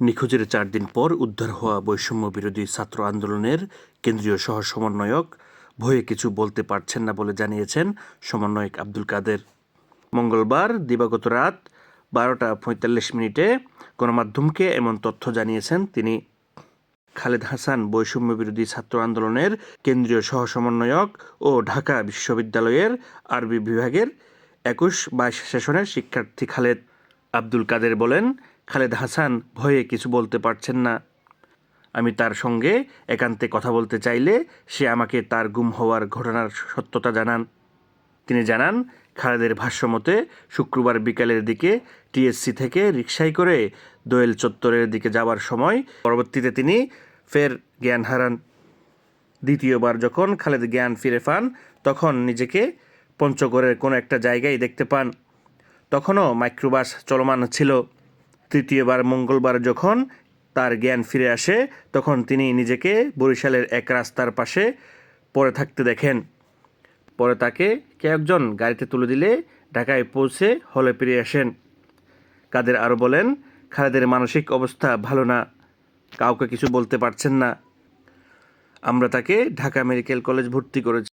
নিখোঁজের চার দিন পর উদ্ধার হওয়া বৈষম্য বিরোধী ছাত্র আন্দোলনের কেন্দ্রীয় সহ সমন্বয়ক ভয়ে কিছু বলতে পারছেন না বলে জানিয়েছেন সমন্বয়ক আব্দুল কাদের। মঙ্গলবার দিবাগত রাত বারোটা পঁয়তাল্লিশ মিনিটে গণমাধ্যমকে এমন তথ্য জানিয়েছেন তিনি। খালেদ হাসান বৈষম্য বিরোধী ছাত্র আন্দোলনের কেন্দ্রীয় সহ সমন্বয়ক ও ঢাকা বিশ্ববিদ্যালয়ের আরবি বিভাগের একুশ বাইশ সেশনের শিক্ষার্থী খালেদ। আব্দুল কাদের বলেন খালেদ হাসান ভয়ে কিছু বলতে পারছেন না। আমি তার সঙ্গে একান্তে কথা বলতে চাইলে সে আমাকে তার গুম হওয়ার ঘটনার সত্যতা জানান। তিনি জানান, খালেদের ভাষ্যমতে শুক্রবার বিকালের দিকে টিএসসি থেকে রিকশায় করে দোয়েল চত্বরের দিকে যাওয়ার সময় পরবর্তীতে তিনি ফের জ্ঞান হারান। দ্বিতীয়বার যখন খালেদ জ্ঞান ফিরে পান, তখন নিজেকে পঞ্চগড়ের কোনো একটা জায়গায় দেখতে পান। তখনও মাইক্রোবাস চলমান ছিল। তৃতীয়বার মঙ্গলবার যখন তার জ্ঞান ফিরে আসে, তখন তিনি নিজেকে বরিশালের এক রাস্তার পাশে পড়ে থাকতে দেখেন। পরে তাকে কে একজন গাড়িতে তুলে দিলে ঢাকায় পৌঁছে হলে ফিরে আসেন। কাদের আরও বলেন, খালেদের মানসিক অবস্থা ভালো না, কাউকে কিছু বলতে পারছেন না। আমরা তাকে ঢাকা মেডিকেল কলেজ ভর্তি করেছি।